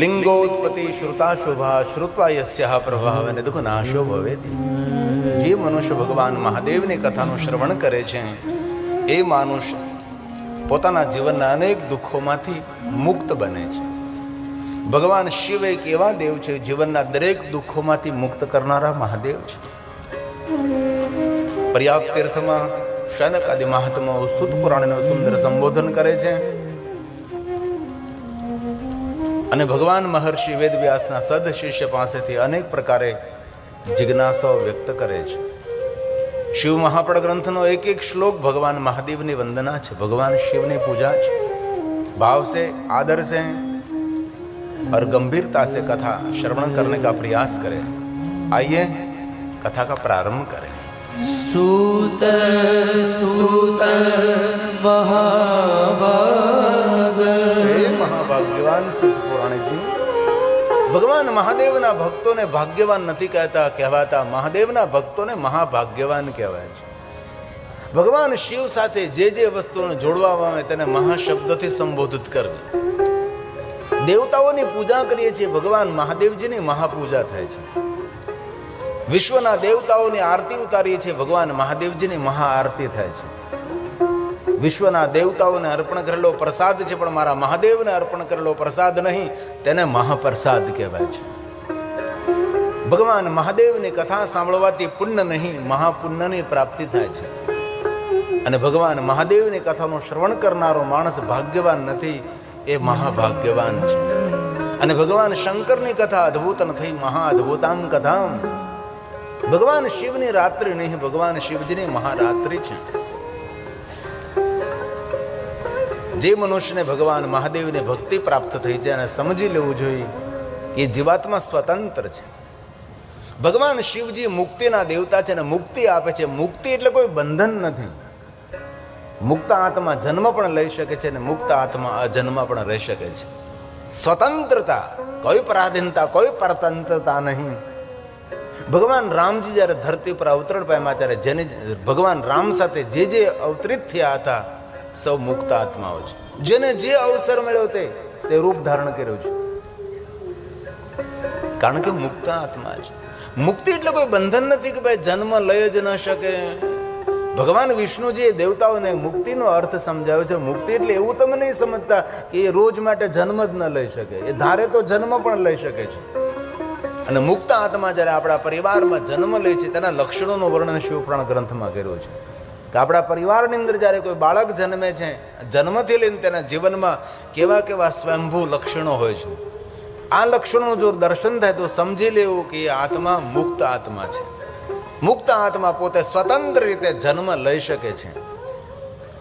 લિંગોત્પત્તિ શ્રુતા શોભા શ્રુત્વા યસ્યા પ્રભાવ અને દુઃખ નાશો ભવેતી જે મનુષ્ય ભગવાન મહાદેવની કથાનું શ્રવણ કરે છે, એ માનુષ પોતાના જીવનના અનેક દુઃખોમાંથી મુક્ત બને છે। ભગવાન શિવ એક એવા દેવ છે, જીવનના દરેક દુઃખોમાંથી મુક્ત કરનારા મહાદેવ છે। પ્રયાગ તીર્થમાં શનક આદિ મહાત્માઓ સુદ પુરાણનું સુંદર સંબોધન કરે છે અને ભગવાન મહર્ષિ વેદવ્યાસના સદ શિષ્ય પાસેથી અનેક પ્રકારે જિજ્ઞાસાઓ વ્યક્ત કરે છે શિવ મહાપડ ગ્રંથનો એક એક શ્લોક ભગવાન મહાદેવની વંદના છે ભગવાન શિવની પૂજા છે भाव से आदर से और गंभीरता से कथा श्रवण करने का प्रयास करें आइए कथा का प्रारंभ करें सूत सूत महाभाग હે મહાભાગ્યવાન સિદ્ધ પુરાણીજી ભગવાન મહાદેવના ભક્તોને ભાગ્યવાન નથી કહેતા, કહેવાતા. મહાદેવના ભક્તોને મહાભાગ્યવાન કહેવાય છે. ભગવાન શિવ સાથે જે જે વસ્તુઓને જોડવામાં આવે તેને મહાશબ્દથી સંબોધિત કરવી. દેવતાઓની પૂજા કરીએ છીએ, ભગવાન મહાદેવજીની મહાપૂજા થાય છે. વિશ્વના દેવતાઓની આરતી ઉતારીએ છીએ, ભગવાન મહાદેવજીની મહાઆરતી થાય છે. વિશ્વના દેવતાઓને અર્પણ કરેલો પ્રસાદ છે, પણ મારા મહાદેવને અર્પણ કરેલો પ્રસાદ નહીં, તેને મહાપ્રસાદ કહેવાય છે. ભગવાન મહાદેવની કથા સાંભળવાથી પુણ્ય નહીં, મહાપુણ્યની પ્રાપ્તિ થાય છે. અને ભગવાન મહાદેવની કથાનું શ્રવણ કરનારો માણસ ભાગ્યવાન નથી, એ મહાભાગ્યવાન છે. અને ભગવાન શંકરની કથા અદ્ભુત નથી મહા અદ્ભુતામ કથામ. ભગવાન શિવની રાત્રિ નહીં, ભગવાન શિવજીની મહારાત્રિ છે. જે મનુષ્યને ભગવાન મહાદેવને ભક્તિ પ્રાપ્ત થઈ છે અને સમજી લેવું જોઈએ કે જીવાત્મા સ્વતંત્ર છે. ભગવાન શિવજી મુક્તિના દેવતા છે અને મુક્તિ આપે છે. મુક્તિ એટલે કોઈ બંધન નથી. મુક્ત આત્મા જન્મ પણ લઈ શકે છે અને મુક્ત આત્મા અજન્મ પણ રહી શકે છે. સ્વતંત્રતા કોઈ પરાધીનતા, કોઈ પરતંત્રતા નહીં. ભગવાન રામજી જ્યારે ધરતી પર અવતરણ પામ્યા ત્યારે જેને ભગવાન રામ સાથે જે જે અવતરિત થયા હતા સૌ મુક્ત આત્માઓ છે. જેને જે અવસર મળ્યો તે તે રૂપ ધારણ કર્યું છે. કારણ કે મુક્ત આત્મા છે. મુક્તિ એટલે કોઈ બંધન નથી કે ભાઈ જન્મ લઈ જ ન શકે. ભગવાન વિષ્ણુજીએ દેવતાઓને મુક્તિનો અર્થ સમજાવ્યો છે. મુક્તિ એટલે એવું તમે નહીં સમજતા કે એ રોજ માટે જન્મ જ ન લઈ શકે. એ ધારે તો જન્મ પણ લઈ શકે છે. અને મુક્ત આત્મા જ્યારે આપણા પરિવારમાં જન્મ લે છે, તેના લક્ષણોનું વર્ણન શિવપુરાણ ગ્રંથમાં કર્યું છે. કે આપણા પરિવારની અંદર જ્યારે કોઈ બાળક જન્મે છે, જન્મથી લઈને તેના જીવનમાં કેવા કેવા સ્વયંભૂ લક્ષણો હોય છે, આ લક્ષણોનું જો દર્શન થાય તો સમજી લેવું કે એ આત્મા મુક્ત આત્મા છે. મુક્ત આત્મા પોતે સ્વતંત્ર રીતે જન્મ લઈ શકે છે.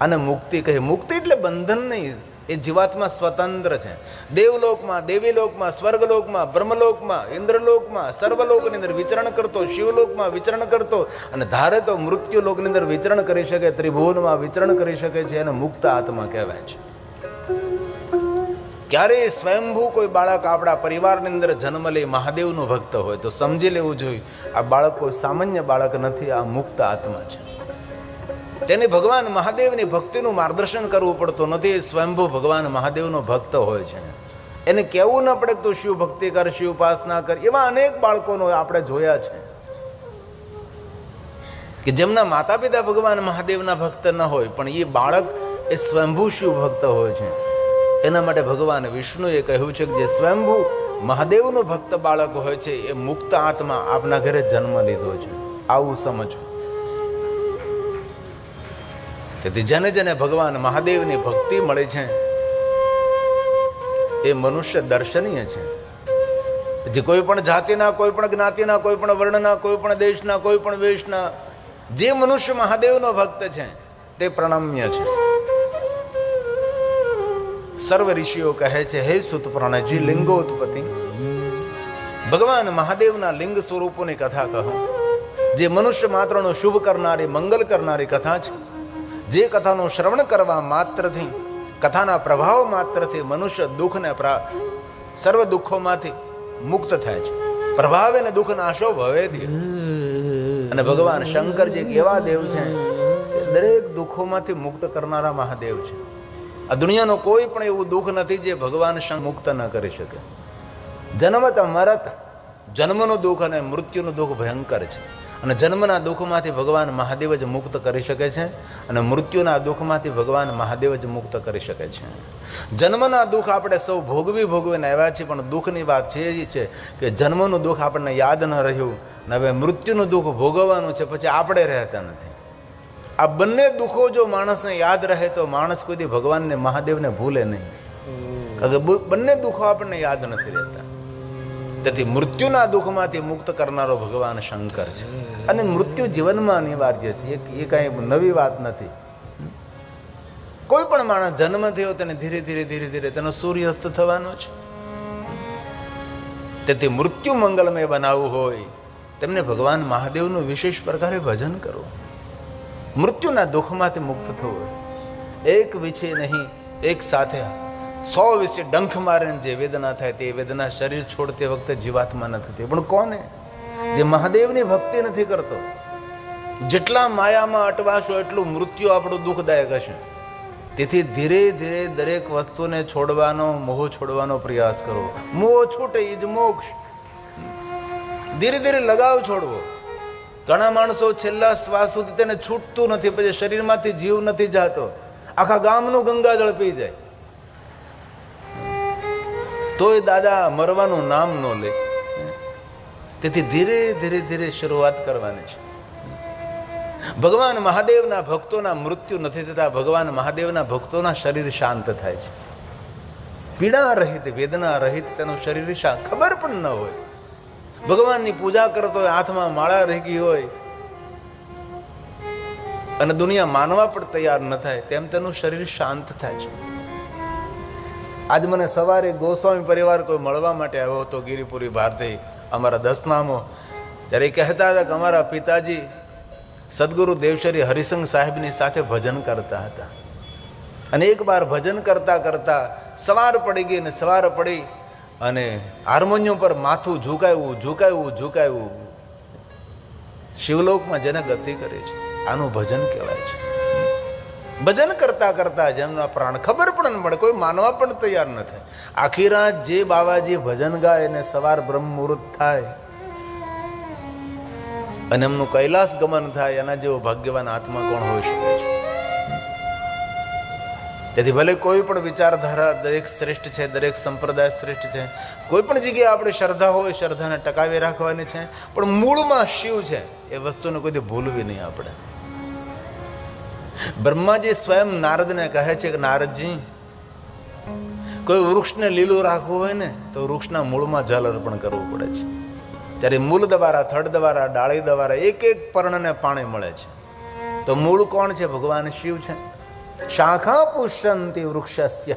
અને મુક્તિ કહે મુક્તિ એટલે બંધન નહીં એ જીવાત્મા સ્વતંત્ર છે. દેવલોકમાં, દેવીલોકમાં, સ્વર્ગલોકમાં, બ્રહ્મલોકમાં, ઇન્દ્રલોકમાં, સર્વલોકની અંદર વિચરણ કરતો, શિવલોકમાં વિચરણ કરતો અને ધારે તો મૃત્યુ લોકની અંદર વિચરણ કરી શકે, ત્રિભુવનમાં વિચરણ કરી શકે છે એને મુક્ત આત્મા કહેવાય છે. ક્યારેય સ્વયંભૂ કોઈ બાળક આપણા પરિવારની અંદર જન્મ લે, મહાદેવનો ભક્ત હોય તો સમજી લેવું જોઈએ, આ બાળક કોઈ સામાન્ય બાળક નથી, આ મુક્ત આત્મા છે. તેને ભગવાન મહાદેવની ભક્તિનું માર્ગદર્શન કરવું પડતું નથી. સ્વયંભૂ ભગવાન મહાદેવનો ભક્ત હોય છે. એને કહેવું ન પડે તું શિવ ભક્તિ કર, શિવ ઉપાસના કર. એવા અનેક બાળકોનો આપણે જોયા છે. કે જેમના માતા પિતા ભગવાન મહાદેવના ભક્ત ન હોય, પણ એ બાળક એ સ્વયંભૂ શિવ ભક્ત હોય છે. એના માટે ભગવાન વિષ્ણુએ કહ્યું છે કે જે સ્વયંભૂ મહાદેવનો ભક્ત બાળક હોય છે, એ મુક્ત આત્મા આપના ઘરે જન્મ લીધો છે. આવું સમજવું. તેથી જેને જેને ભગવાન મહાદેવની ભક્તિ મળે છે. એ મનુષ્ય દર્શનીય છે. જે કોઈ પણ જાતિના, કોઈ પણ જ્ઞાતિના, કોઈ પણ વર્ણના, કોઈ પણ દેશના, કોઈ પણ વેશના, જે મનુષ્ય મહાદેવનો ભક્ત છે, તે પ્રણમ્ય છે. સર્વ ઋષિઓ કહે છે, હે સુત પ્રણજી લિંગોત્પત્તિ. ભગવાન મહાદેવના લિંગ સ્વરૂપોની કથા કહો. જે મનુષ્ય માત્રનો શુભ કરનારી, મંગલ કરનારી કથા છે. જે કથાનું શ્રવણ કરવા માત્રથી, કથાના પ્રભાવ માત્રથી મનુષ્ય દુઃખને સર્વ દુઃખોમાંથી મુક્ત થાય છે. પ્રભાવે ને દુઃખ નાશો ભવે અને ભગવાન શંકરજી એવા દેવ છે કે દરેક દુઃખોમાંથી મુક્ત કરનારા મહાદેવ છે. આ દુનિયાનો કોઈ પણ એવું દુઃખ નથી જે ભગવાન મુક્ત ન કરી શકે. જન્મત મરત, જન્મનું દુઃખ અને મૃત્યુનું દુઃખ ભયંકર છે. અને જન્મના દુઃખમાંથી ભગવાન મહાદેવ જ મુક્ત કરી શકે છે અને મૃત્યુના દુઃખમાંથી ભગવાન મહાદેવ જ મુક્ત કરી શકે છે. જન્મના દુઃખ આપણે સૌ ભોગવી ભોગવીને આવ્યા છીએ પણ દુઃખની વાત છે એ છે કે જન્મનું દુઃખ આપણને યાદ ન રહ્યું ને હવે મૃત્યુનું દુઃખ ભોગવવાનું છે પછી આપણે રહેતા નથી. આ બંને દુઃખો જો માણસને યાદ રહે તો માણસ કોઈથી ભગવાનને મહાદેવને ભૂલે નહીં. કારણ કે બંને દુઃખો આપણને યાદ નથી રહેતા. તેથી મૃત્યુના દુઃખમાંથી મુક્ત કરનારો ભગવાન શંકર છે. અને મૃત્યુ જીવનમાં અનિવાર્ય છે. એ કાંઈ નવી વાત નથી. કોઈ પણ માણસ જન્મ થયો તેને ધીરે ધીરે ધીરે ધીરે તેનો સૂર્યાસ્ત થવાનો છે. તેથી મૃત્યુ મંગલમય બનાવવું હોય, તેમને ભગવાન મહાદેવનું વિશેષ પ્રકારે ભજન કરવું. મૃત્યુના દુઃખમાંથી મુક્ત થવું એક વિશે નહીં, એક સાથે સો વિશે ડંખ મારે જે વેદના થાય તે વેદના શરીર છોડતી વખતે જીવાત્મા ન થતી. પણ કોને? જે મહાદેવની ભક્તિ નથી કરતો, જેટલા માયામાં અટવાશો એટલું મૃત્યુ આપણું દુઃખદાયક હશે. તેથી ધીરે ધીરે દરેક વસ્તુને છોડવાનો, મોહ છોડવાનો પ્રયાસ કરો. મોહ છૂટે એ જ મોક્ષ. ધીરે ધીરે લગાવ છોડવો. ઘણા માણસો છેલ્લા શ્વાસ સુધી તેને છૂટતું નથી, પછી શરીરમાંથી જીવ નથી જાતો. આખા ગામનું ગંગાજળ પી જાય. તોય દાદા મરવાનું નામ ન લે. તેથી ધીરે ધીરે ધીરે શરૂઆત કરવાની છે. ભગવાન મહાદેવના ભક્તોના મૃત્યુ નથી થતા, ભગવાન મહાદેવના ભક્તોના શરીર શાંત થાય છે. પીડા રહિત, વેદના રહિત તેનું શરીર શા ખબર પણ ન હોય. ભગવાનની પૂજા કરતો હોય, હાથમાં માળા રહી ગઈ હોય, અને દુનિયા માનવા પણ તૈયાર ન થાય, તેમ તેનું શરીર શાંત થાય છે. આજ મને સવારે ગોસ્વામી પરિવાર કોઈ મળવા માટે આવ્યો હતો ગિરિપુરી ભારતી અમારા દસનામો. ત્યારે કહેતા હતા કે અમારા પિતાજી સદગુરુ દેવશરી હરિસંગ સાહેબની સાથે ભજન કરતા હતા. અને એક વાર ભજન કરતા કરતા સવાર પડી ગઈ ને સવાર પડી અને હાર્મોનિયમ પર માથું ઝુકાવ્યું ઝુકાવ્યું ઝુકાવ્યું શિવલોકમાં જેને ગતિ કરે છે. આનું ભજન કહેવાય છે. ભજન કરતા કરતા જેમના પ્રાણ ખબર પણ ન પડે, કોઈ માનવા પણ તૈયાર ન થાય. આખી રાત જે બાવાજી ભજન ગાય અને સવાર બ્રહ્મ મુહૂર્ત થાય, અને એમનું કૈલાસ ગમન થાય, એના જેવો ભાગ્યવાન આત્મા કોણ હોઈ શકે છે? તેથી ભલે કોઈ પણ વિચારધારા દરેક શ્રેષ્ઠ છે, દરેક સંપ્રદાય શ્રેષ્ઠ છે, કોઈ પણ જગ્યાએ આપણે શ્રદ્ધા હોય, શ્રદ્ધાને ટકાવી રાખવાની છે, પણ મૂળમાં શિવ છે, એ વસ્તુને કોઈથી ભૂલવી નહીં આપણે. બ્રહ્માજી સ્વયં નારદને કહે છે કે, નારદજી, કોઈ વૃક્ષને લીલું રાખવું હોય ને, તો વૃક્ષના મૂળમાં જલ અર્પણ કરવું પડે છે. ત્યારે મૂળ દ્વારા, થડ દ્વારા, ડાળી દ્વારા એક એક પર્ણને પાણી મળે છે. તો મૂળ કોણ છે? ભગવાન શિવ છે. શાખા પુષ્યંતી વૃક્ષસ્ય.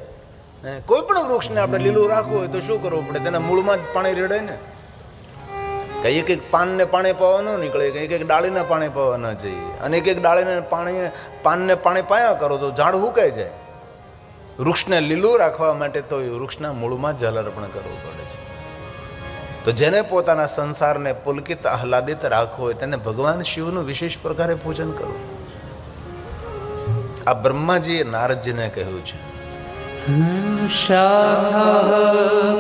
કોઈ પણ વૃક્ષને આપણે લીલું રાખવું હોય તો શું કરવું પડે? તેના મૂળમાં જ પાણી રેડાય ને? કે એક એક પાનને પાણી પાવા ન નીકળે, કે એક એક ડાળીને પાણી પાવા ન જોઈએ. અને એક એક ડાળીને પાણી પાનને પાણી પાયા કરો તો ઝાડ હુકાઈ જાય. વૃક્ષને લીલું રાખવા માટે તો વૃક્ષના મૂળમાં જલ અર્પણ કરવું પડે છે. તો જેને પોતાના સંસારને પુલકિત આહલાદિત રાખવો હોય તેને ભગવાન શિવનું વિશેષ પ્રકારે પૂજન કરવું. આ બ્રહ્માજીએ નારદજીને કહ્યું છે शाखाः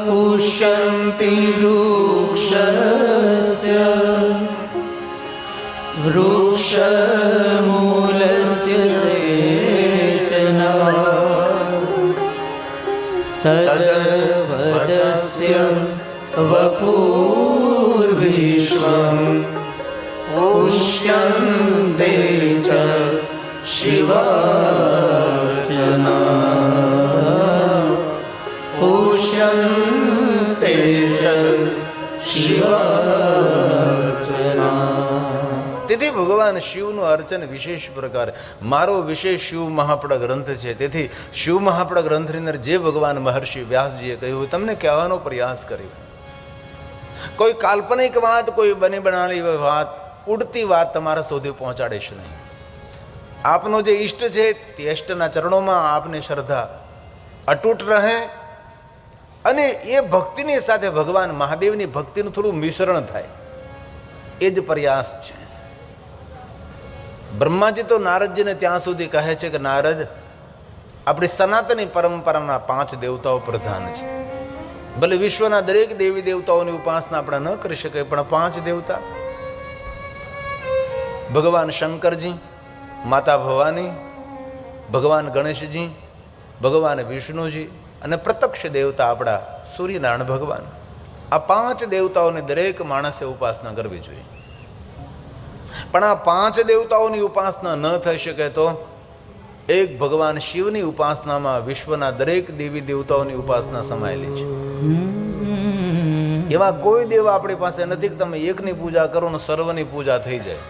पुष्यन्ति वृक्षस्य वृक्षमूलस्य सेचना तद्वदस्य वपुर्विश्वम् पुष्यन्ते च शिवार्चना ભગવાન શિવનું અર્ચન વિશેષ પ્રકાર. મારો વિશેષ શિવ મહાપડા ગ્રંથ છે. તેથી શિવ મહાપડા ગ્રંથની અંદર જે ભગવાન મહર્ષિ વ્યાસજીએ કહ્યું, તમને કહેવાનો પ્રયાસ કર્યો. કોઈ કાલ્પનિક વાત, કોઈ બની બનાવેલી વાત, ઉડતી વાત તમારા સુધી પહોંચાડીશ નહીં. આપનો જે ઈષ્ટ છે, તે ઈષ્ટના ચરણોમાં આપની શ્રદ્ધા અતૂટ રહે અને એ ભક્તિની સાથે ભગવાન મહાદેવની ભક્તિનું થોડું મિશ્રણ થાય. એ જ પ્રયાસ છે. બ્રહ્માજી તો નારદજીને ત્યાં સુધી કહે છે કે નારદ, આપણી સનાતની પરંપરાના પાંચ દેવતાઓ પ્રધાન છે. ભલે વિશ્વના દરેક દેવી દેવતાઓની ઉપાસના આપણે ન કરી શકીએ પણ પાંચ દેવતા. ભગવાન શંકરજી, માતા ભવાની, ભગવાન ગણેશજી, ભગવાન વિષ્ણુજી અને પ્રત્યક્ષ દેવતા આપણા સૂર્યનારાયણ ભગવાન. આ પાંચ દેવતાઓની દરેક માણસે ઉપાસના કરવી જોઈએ. પણ આ પાંચ દેવતાઓની ઉપાસના ન થઈ શકે તો એક ભગવાન શિવની ઉપાસનામાં વિશ્વના દરેક દેવી દેવતાઓની ઉપાસના સમાયેલી છે. એવા કોઈ દેવ આપણી પાસે નથી કે તમે એકની પૂજા કરો ને સર્વની પૂજા થઈ જાય.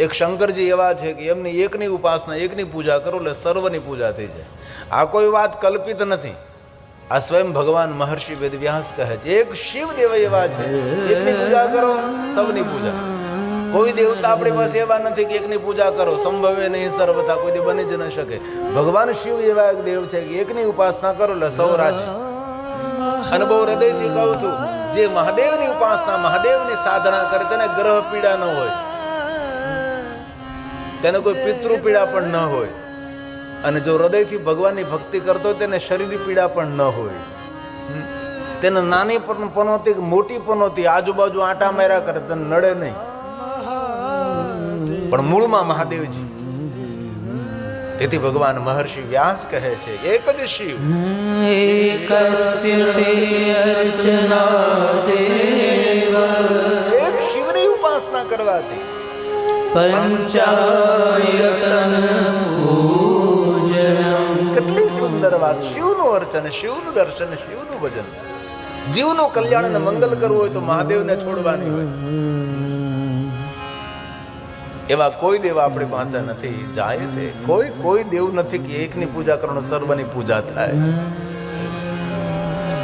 એક શંકરજી એવા છે કે એમની એકની ઉપાસના એકની પૂજા કરો એટલે સર્વની પૂજા થઈ જાય. આ કોઈ વાત કલ્પિત નથી. આ સ્વયં ભગવાન મહર્ષિ વેદવ્યાસ કહે છે, એક શિવ દેવ એવા છે, એકની પૂજા કરો સૌની પૂજા. કોઈ દેવતા આપણી પાસે એવા નથી કે એકની પૂજા કરો, સંભવે નહીં, સર્વથા, કોઈ બની જ ન શકે. ભગવાન શિવ એવા એક દેવ છે કે એકની ઉપાસના કરો એટલે સૌ અને બહુ હૃદયથી કહું છું, જે મહાદેવની ઉપાસના, મહાદેવની સાધના કરે, તેને ગ્રહ પીડા ન હોય. તેને કોઈ પિતૃ પીડા પણ ન હોય. અને જો હૃદયથી ભગવાનની ભક્તિ કરતો તેને શરીરની પીડા પણ ન હોય. તેને નાની પણ પનોતી મોટી પનોતી, આજુબાજુ આટા માર્યા કરે, તને નડે નહીં. પણ મૂળમાં મહાદેવજી. તેથી ભગવાન મહર્ષિ વ્યાસ કહે છે એક જ શિવ. એક શિવની ઉપાસના કરવાથી કેટલી સુંદર વાત. શિવનું અર્ચન શિવનું દર્શન શિવનું ભજન. જીવનું કલ્યાણ ને મંગલ કરવું હોય તો મહાદેવને છોડવાની હોય. એવા કોઈ દેવ આપણી પાસે નથી. જાય તે. કોઈ કોઈ દેવ નથી કે એકની પૂજા કરવાનો, સર્વની પૂજા થાય.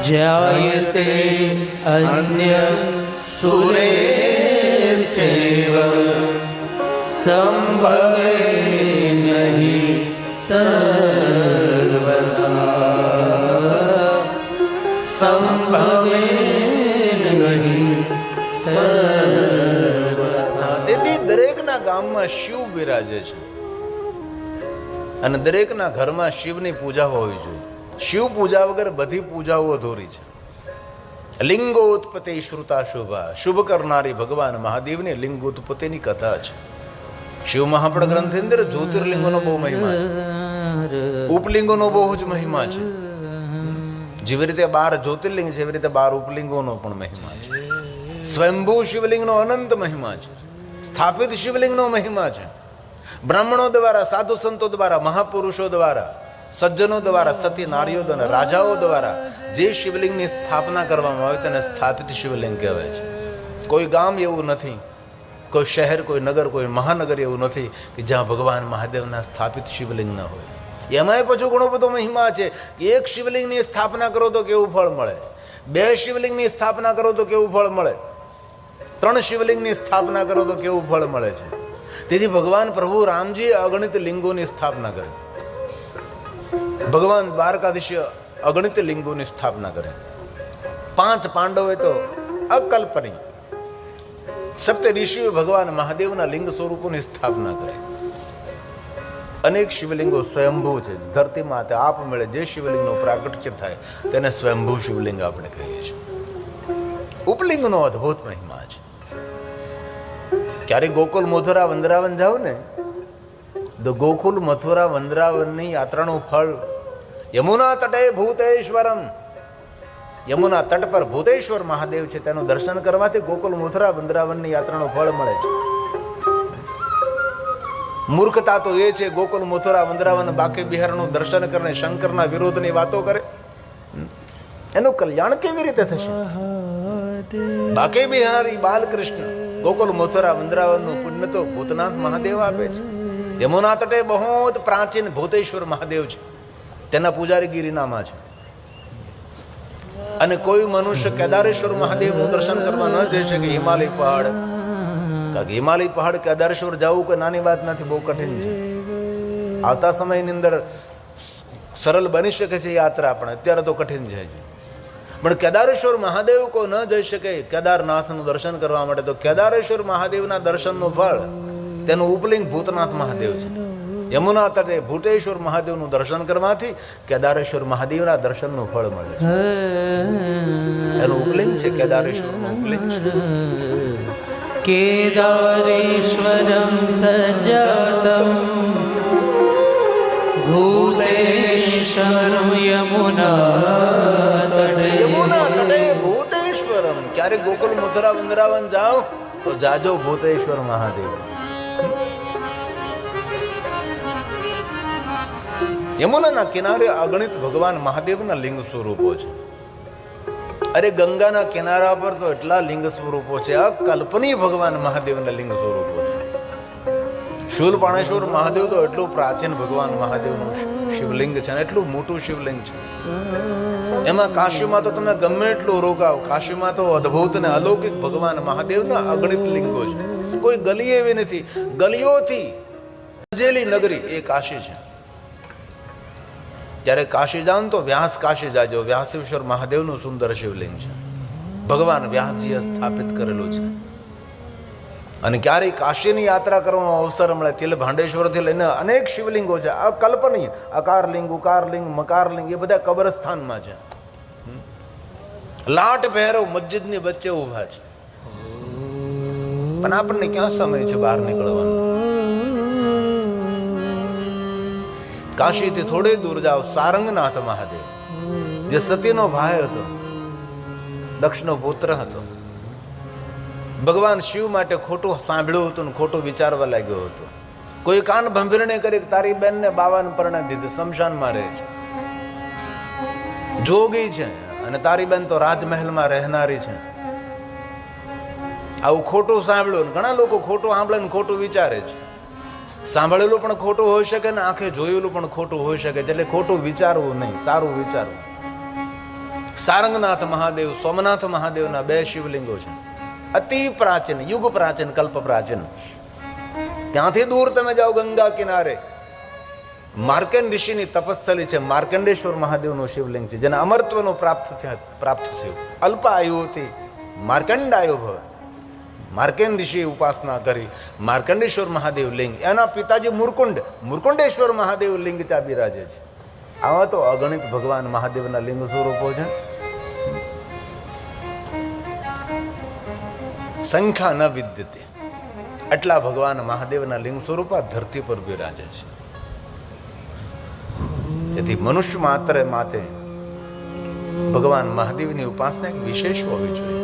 જાયતે અન્ય સુરે છે સંભવે નહીં સર્વતા. ગામમાં શિવ બિરાજે છે. અને દરેકના ઘરમાં શિવની પૂજા હોવી જોઈએ. શિવ પૂજા વગર બધી પૂજાઓ અધૂરી છે. લિંગોત્પત્તિ શ્રુતા શુભા. શુભ કરનારી ભગવાન મહાદેવની લિંગોત્પત્તિની કથા છે. શિવ મહાપણ ગ્રંથની અંદર જ્યોતિર્લિંગોનો બહુ મહિમા છે. ઉપલિંગોનો બહુ જ મહિમા છે. જેવી રીતે બાર જ્યોતિર્લિંગ છે રીતે બાર ઉપલિંગોનો પણ મહિમા છે. સ્વયંભૂ શિવલિંગનો અનંત મહિમા છે. સ્થાપિત શિવલિંગનો મહિમા છે. બ્રાહ્મણો દ્વારા, સાધુ સંતો દ્વારા, મહાપુરુષો દ્વારા, સજ્જનો દ્વારા, સતી નારીઓ દ્વારા રાજાઓ દ્વારા જે શિવલિંગની સ્થાપના કરવામાં આવે તેને સ્થાપિત શિવલિંગ કહેવાય છે. કોઈ ગામ એવું નથી, કોઈ શહેર, કોઈ નગર, કોઈ મહાનગર એવું નથી કે જ્યાં ભગવાન મહાદેવના સ્થાપિત શિવલિંગ ન હોય. એમાંય પછી ઘણો બધો મહિમા છે એક શિવલિંગની સ્થાપના કરો તો કેવું ફળ મળે? બે શિવલિંગની સ્થાપના કરો તો કેવું ફળ મળે? ત્રણ શિવલિંગની સ્થાપના કરો તો કેવું ફળ મળે છે? તેથી ભગવાન પ્રભુ રામજીએ અગણિત લિંગોની સ્થાપના કરી. ભગવાન દ્વારકાધીશે અગણિત લિંગોની સ્થાપના કરી. પાંચ પાંડવે તો અકલ્પનીય. સપ્ત ઋષિઓ ભગવાન મહાદેવના લિંગ સ્વરૂપોની સ્થાપના કરી. અનેક શિવલિંગો સ્વયંભૂ છે. ધરતી આપ મળે, જે શિવલિંગનું પ્રાગટ્ય થાય, તેને સ્વયંભૂ શિવલિંગ આપણે કહીએ છીએ. ઉપલિંગનો અદ્ભુત મહિમા છે. ક્યારેક ગોકુલ મથુરા વંદરાવન જાઓ ને તો ગોકુલ મથુરા વંદરાવનની યાત્રાનું ફળ યમુના તટે ભૂતેશ્વરમ. યમુના તટ પર ભૂતેશ્વર મહાદેવ છે તેનું દર્શન કરવાથી ગોકુલ મથુરા વંદરાવનની યાત્રાનું ફળ મળે છે. મૂર્ખતા તો એ છે ગોકુલ મથુરા વંદરાવન બાકી બિહારનું દર્શન કરીને શંકરના વિરોધની વાતો કરે. એનું કલ્યાણ કેવી રીતે થશે? બાકી બિહારી બાલકૃષ્ણ ગોકુલ, મથુરા વંદરાવનનું પુણ્ય તો ભૂતનાથ મહાદેવ આપે છે. યમુના તટે બહુ પ્રાચીન ભૂતેશ્વર મહાદેવ છે. તેના પૂજારી છે. અને કોઈ મનુષ્ય કેદારેશ્વર મહાદેવનું દર્શન કરવા ન જઈ શકે હિમાલય પહાડ. કે હિમાલય પહાડ કેદારેશ્વર જવું કોઈ નાની વાત નથી, બહુ કઠિન છે. આવતા સમયની અંદર સરળ બની શકે છે યાત્રા, પણ અત્યારે તો કઠિન છે હજી. પણ કેદારેશ્વર મહાદેવ કો ન જઈ શકે કેદારનાથનું દર્શન કરવા માટે, તો કેદારેશ્વર મહાદેવના દર્શનનું ફળ તેનું ઉપલિંગ ભૂતનાથ મહાદેવ છે. યમુના તટે ભૂટેશ્વર મહાદેવનું દર્શન કરવાથી કેદારેશ્વર મહાદેવના દર્શનનું ફળ મળે છે. એનું ઉપલિંગ છે, કેદારેશ્વરનું ઉપલિંગ છે. કેદારેશ્વરમ સજતમ ભૂતેશ્વરમ યમુના ભૂતેશ્વરમ ગોકુલ મથુરા વૃંદાવન જાઓ, તો જાજો ભૂતેશ્વર મહાદેવ. યમુનાના કિનારે અગણિત ભગવાન મહાદેવના લિંગ સ્વરૂપો છે. અરે ગંગાના કિનારા પર તો એટલા લિંગ સ્વરૂપો છે અકલ્પનીય ભગવાન મહાદેવના લિંગ સ્વરૂપો છે. શૂલપાણેશ્વર મહાદેવ તો એટલું પ્રાચીન ભગવાન મહાદેવનું શિવલિંગ છે એટલું મોટું શિવલિંગ છે. એમાં કાશીમાં તો તમે ગમે એટલું રોકાવ કાશીમાં તો અદ્ભુત ને અલૌકિક ભગવાન મહાદેવના અગણિત લિંગો છે. કોઈ ગલી એવી નથી. ગલીઓથી સજેલી નગરી એ કાશી છે. જ્યારે કાશી જાઓ તો વ્યાસ કાશી જાજો. વ્યાસેશ્વર મહાદેવનું સુંદર શિવલિંગ છે. ભગવાન વ્યાસજીએ સ્થાપિત કરેલું છે. અને ક્યારેય કાશીની યાત્રા કરવાનો અવસર મળે તિલ ભાંડેશ્વરથી લઈને અનેક શિવલિંગો છે. અકલ્પનીય અકારલિંગ, ઉકારલિંગ, મકારલિંગ એ બધા કબરસ્થાનમાં છે. લાટ પહેરો મસ્જિદની વચ્ચે ઊભા છે. પણ આપણને ક્યાં સમય છે બહાર નીકળવાનો? કાશીથી થોડે દૂર જાઓ, સારંગનાથ મહાદેવ, જે સતીનો ભાઈ હતો, દક્ષનો પુત્ર હતો. ભગવાન શિવ માટે ખોટું સાંભળ્યું હતું ને ખોટું વિચારવા લાગ્યો હતો. કોઈ કાન ભંભીરણે કરી તારી બેનને બાવાને પરણે દીધી, શમશાનમાં રહે છે. જોગી છે. અને તારી બેન તો રાજમહેલમાં રહેનારી છે. આવું ખોટું સાંભળ્યું ઘણા લોકો ખોટું સાંભળે ને ખોટું વિચારે છે. સાંભળેલું પણ ખોટું હોઈ શકે ને આંખે જોયેલું પણ ખોટું હોઈ શકે એટલે ખોટું વિચારવું નહીં, સારું વિચારવું. સારંગનાથ મહાદેવ, સોમનાથ મહાદેવના બે શિવલિંગો છે. અતિ પ્રાચીન, યુગ પ્રાચીન, કલ્પ પ્રાચીન. ત્યાંથી દૂર તમે જાઓ ગંગા કિનારે? માર્કંડ ઋષિની તપસ્થલી છે, માર્કંડેશ્વર મહાદેવનું શિવલિંગ છે, જેને અમરત્વનો પ્રાપ્ત થયા પ્રાપ્ત થયું. અલ્પ આયુથી માર્કંડ આયુ ભવે. માર્કંડ ઋષિએ ઉપાસના કરી. માર્કંડેશ્વર મહાદેવ લિંગ. એના પિતાજી મુરકુંડ. મુરકુંડેશ્વર મહાદેવ લિંગ ત્યાં બિરાજે છે. આવા તો અગણિત ભગવાન મહાદેવના લિંગ સ્વરૂપો છે. સંખ્યા ન વિદ્યતે. એટલા ભગવાન મહાદેવના લિંગ સ્વરૂપ આ ધરતી પર બિરાજે છે. તેથી મનુષ્ય માત્ર માટે ભગવાન મહાદેવની ઉપાસના એક વિશેષ હોવી જોઈએ.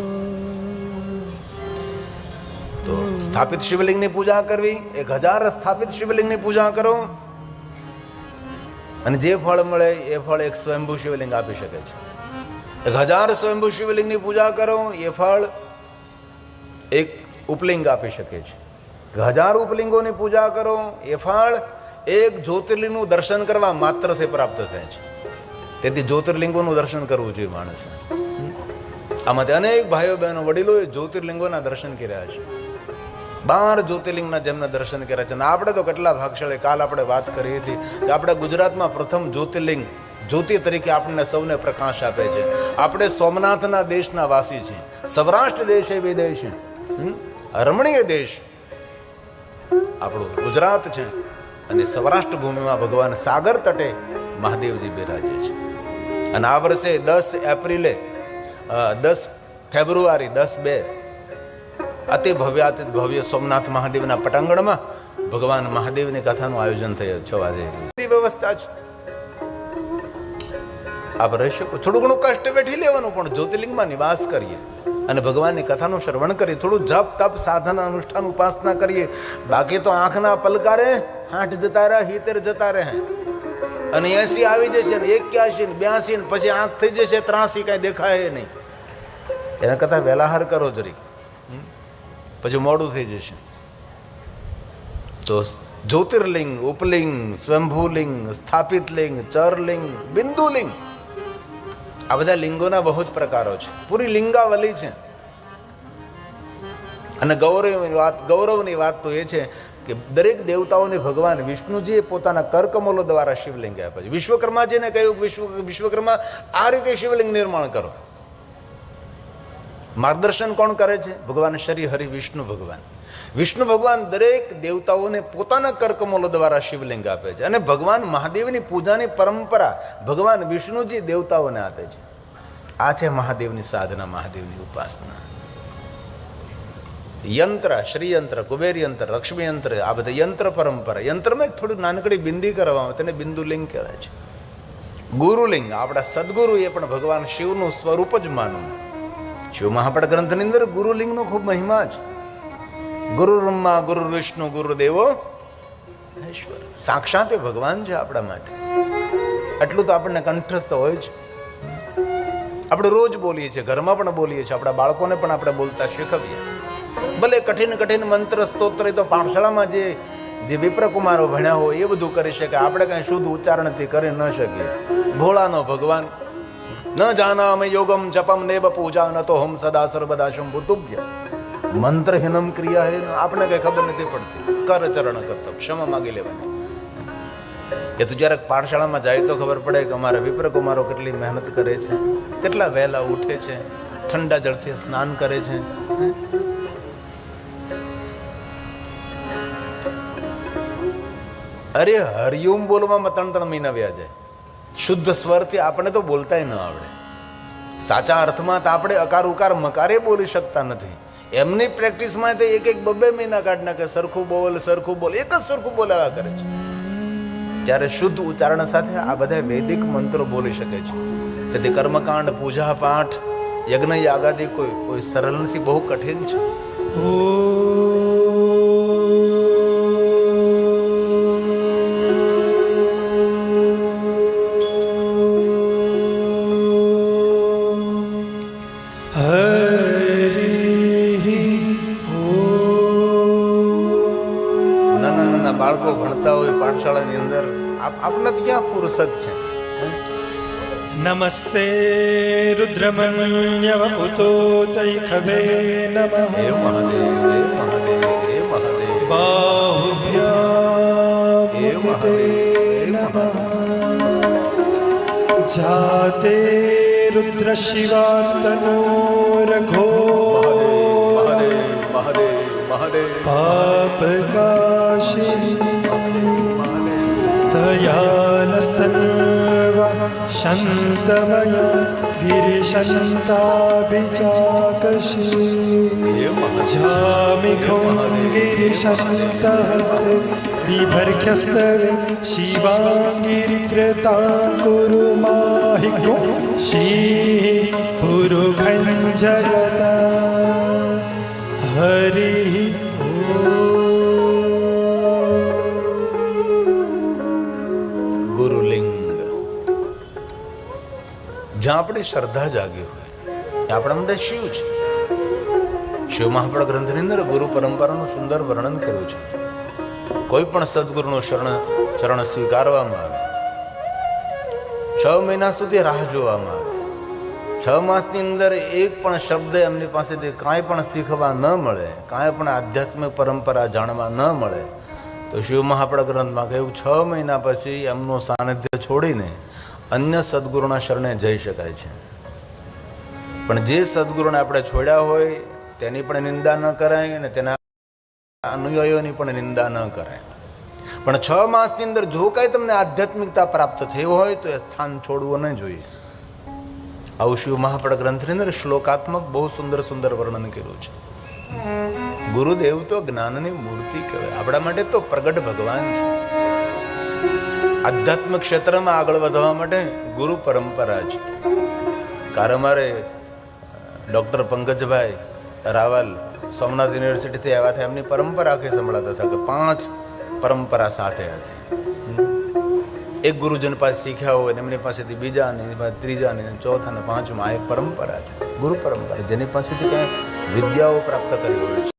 તો સ્થાપિત શિવલિંગની પૂજા કરવી, એક હજાર સ્થાપિત શિવલિંગની પૂજા કરો, અને જે ફળ મળે એ ફળ એક સ્વયંભૂ શિવલિંગ આપી શકે છે. એક હજાર સ્વયંભૂ શિવલિંગની પૂજા કરો, એ ફળ એક ઉપલિંગ આપી શકે છે. હજાર ઉપલિંગોની પૂજા કરો, એ ફળ એક જ્યોતિર્લિંગનું દર્શન કરવા માત્રથી પ્રાપ્ત થાય છે. તેથી જ્યોતિર્લિંગોનું દર્શન કરવું જોઈએ માણસે. આમાંથી અનેક ભાઈઓ બહેનો વડીલોએ જ્યોતિર્લિંગોના દર્શન કર્યા છે. બાર જ્યોતિર્લિંગના જેમના દર્શન કર્યા છે. અને આપણે તો કેટલા ભાગશાળી, કાલ આપણે વાત કરી હતી કે આપણે ગુજરાતમાં પ્રથમ જ્યોતિર્લિંગ જ્યોતિ તરીકે આપણને સૌને પ્રકાશ આપે છે. આપણે સોમનાથના દેશના વાસી છીએ. સૌરાષ્ટ્ર દેશ એ વિદેશ રમણીય દેશ. આપણું ગુજરાત છે. અને સૌરાષ્ટ્ર ભૂમિમાં ભગવાન સાગર તટે મહાદેવજી બિરાજે છે. અને આ વર્ષે દસ એપ્રિલે દસ ફેબ્રુઆરી, દસ બે, અતિ ભવ્યાતિ ભવ્ય સોમનાથ મહાદેવના પટાંગણમાં ભગવાન મહાદેવની કથાનું આયોજન થયું છવા જઈ વ્યવસ્થા છે આપ રહી શકો. થોડું ઘણું કષ્ટ બેઠી લેવાનું, પણ જ્યોતિર્લિંગમાં નિવાસ કરીએ. અને ભગવાનની કથાનું શ્રવણ કરીએ થોડું જપ તપ સાધના અનુષ્ઠાન ઉપાસના કરીએ. બાકી તો આંખના પલકારે, હાથ જતા રહે, હિતેર જતા રહે. અને એસી આવી જશે ને એક્યાસી ને બ્યાસી ને પછી આંખ થઈ જશે, ત્રાસી કાંઈ દેખાય નહીં. એના કરતાં વેલાહાર કરો જરી. પછી મોડું થઈ જશે. તો જ્યોતિર્લિંગ, ઉપલિંગ, સ્વયંભૂલિંગ સ્થાપિત લિંગ ચરલિંગ, બિંદુલિંગ. આ બધા લિંગોના બહુ જ પ્રકારો છે. પૂરી લિંગાવલી છે. અને ગૌરવની વાત ગૌરવની વાત તો એ છે કે દરેક દેવતાઓને ભગવાન વિષ્ણુજીએ પોતાના કરકમલો દ્વારા શિવલિંગ આપ્યા છે. વિશ્વકર્માજીને કહ્યું વિશ્વ, વિશ્વકર્મા, આ રીતે શિવલિંગ નિર્માણ કરો. માર્ગદર્શન કોણ કરે છે? ભગવાન શ્રી હરિ વિષ્ણુ ભગવાન. વિષ્ણુ ભગવાન દરેક દેવતાઓને પોતાના કરકમોલો દ્વારા શિવલિંગ આપે છે અને ભગવાન મહાદેવની પૂજાની પરંપરા ભગવાન વિષ્ણુજી દેવતાઓને આપે છે. આ છે મહાદેવની સાધના, મહાદેવની ઉપાસના. યંત્ર, શ્રીયંત્ર કુબેર યંત્ર લક્ષ્મી યંત્ર આ બધા યંત્ર પરંપરા. યંત્રમાં એક થોડી નાનકડી બિંદી કરવામાં આવે, તેને બિંદુલિંગ કહેવાય છે. ગુરુલિંગ, આપણા સદગુરુ એ પણ ભગવાન શિવનું સ્વરૂપ જ માનવું શિવ મહાપડ ગ્રંથની અંદર ગુરુલિંગનો ખૂબ મહિમા છે ગુરુ બ્રહ્મા, ગુરુ વિષ્ણુ, ગુરુ દેવો ઈશ્વર સાક્ષાત એ ભગવાન છે આપણા માટે. એટલું તો આપણને કંઠસ્થ હોય છે આપણે રોજ બોલીએ છીએ, ઘરમાં પણ બોલીએ છીએ, આપણા બાળકોને પણ આપણે બોલતા શીખવીએ. ભલે કઠિન કઠિન મંત્ર, સ્તોત્ર તો પાઠશાળામાં જે જે વિપ્રકુમારો ભણ્યા હોય એ બધું કરી શકે. આપણે કાંઈ શુદ્ધ ઉચ્ચારણથી કરી ન શકીએ. ભોળાનો ભગવાન ન જાનામે યોગમ જપમ નેવ પૂજા ન તો હમ સદા સર્વદા શંભુ તુભ્ય મંત્રહીનમ ક્રિયા હે આપણે કઈ ખબર નથી પડતી કર ચરણ કરતો ક્ષમા માગી લેવાની એ તો જ્યારે પાઠશાળામાં જાય તો ખબર પડે કે અમારા વિપ્રકુમારો કેટલી મહેનત કરે છે કેટલા વહેલા ઉઠે છે ઠંડા જળથી સ્નાન કરે છે અરે હરિયમ બોલવામાં ત્રણ ત્રણ મહિના વ્યા જાય શુદ્ધ સ્વરથી આપણે તો બોલતાય ન આવડે. સાચા અર્થમાં તો આપણે અકાર, ઉકાર, મકારે બોલી શકતા નથી. એમની પ્રેક્ટિસમાં તો એક એક બબે મહિના કાઢ નાખે, સરખું બોલ સરખું બોલ, એક જ સરખું બોલાવા કરે છે. જ્યારે શુદ્ધ ઉચ્ચારણ સાથે આ બધા વૈદિક મંત્રો બોલી શકે છે. તેથી કર્મકાંડ પૂજા પાઠ યજ્ઞ, યાગાદી કોઈ કોઈ સરળ નથી, બહુ કઠિન છે. નાના રસ જ છે. નમસ્તે રુદ્રમણ્યવપુતો તૈ ખવે નમઃ. હે મહાદેવ હે મહાદેવ હે મહાદેવ. બાહુભ્યા હે મહાદેવ નમઃ. જાતે રુદ્ર શિવાતનો રઘો. મહાદેવ મહાદેવ પાપ કાશી. દયા शन्तमय गिरिशन्ताभिचाकशी झामिघो गिरिशन्तहस्ते बिभर्घ्यस्तवे शिवाङ्गिरिकृता कुरु माहि शीः पुरुभञ्जरता જ્યાં આપણી શ્રદ્ધા જાગી હોય આપણા માટે શિવ છે. શિવ મહાપડ ગ્રંથની અંદર ગુરુ પરંપરાનું સુંદર વર્ણન કર્યું છે. કોઈ પણ સદગુરુનું શરણ, ચરણ સ્વીકારવામાં આવે. છ મહિના સુધી રાહ જોવામાં આવે. છ માસની અંદર એક પણ શબ્દ એમની પાસેથી કાંઈ પણ શીખવા ન મળે, કાંઈ પણ આધ્યાત્મિક પરંપરા જાણવા ન મળે, તો શિવ મહાપડ ગ્રંથમાં કહ્યું, છ મહિના પછી એમનું સાનિધ્ય છોડીને અન્ય સદગુરુના શરણે જઈ શકાય છે. પણ જે સદગુરુને આપણે છોડ્યા હોય, તેની પણ નિંદા ન કરાય અને તેના અનુયાયીઓની પણ નિંદા ન કરાય. પણ છ માસની અંદર જો કાંઈ તમને આધ્યાત્મિકતા પ્રાપ્ત થઈ હોય, તો એ સ્થાન છોડવું ન જોઈએ. આવું શિવ મહાપડ ગ્રંથની અંદર શ્લોકાત્મક બહુ સુંદર સુંદર વર્ણન કર્યું છે. ગુરુદેવ તો જ્ઞાનની મૂર્તિ કહેવાય. આપણા માટે તો પ્રગટ ભગવાન છે. આધ્યાત્મિક ક્ષેત્રમાં આગળ વધવા માટે ગુરુ પરંપરા છે. કારણ મારે ડૉક્ટર પંકજભાઈ રાવલ સોમનાથ યુનિવર્સિટીથી આવ્યા હતા, એમની પરંપરા કે સંભળાતા હતા કે પાંચ પરંપરા સાથે હતી. એક ગુરુજન પાસે શીખ્યા હોય એમની પાસેથી બીજા ને એની પાસે ત્રીજા ને ચોથા ને પાંચમાં એક પરંપરા છે. ગુરુ પરંપરા, જેની પાસેથી કંઈ વિદ્યાઓ પ્રાપ્ત કરી હોય છે.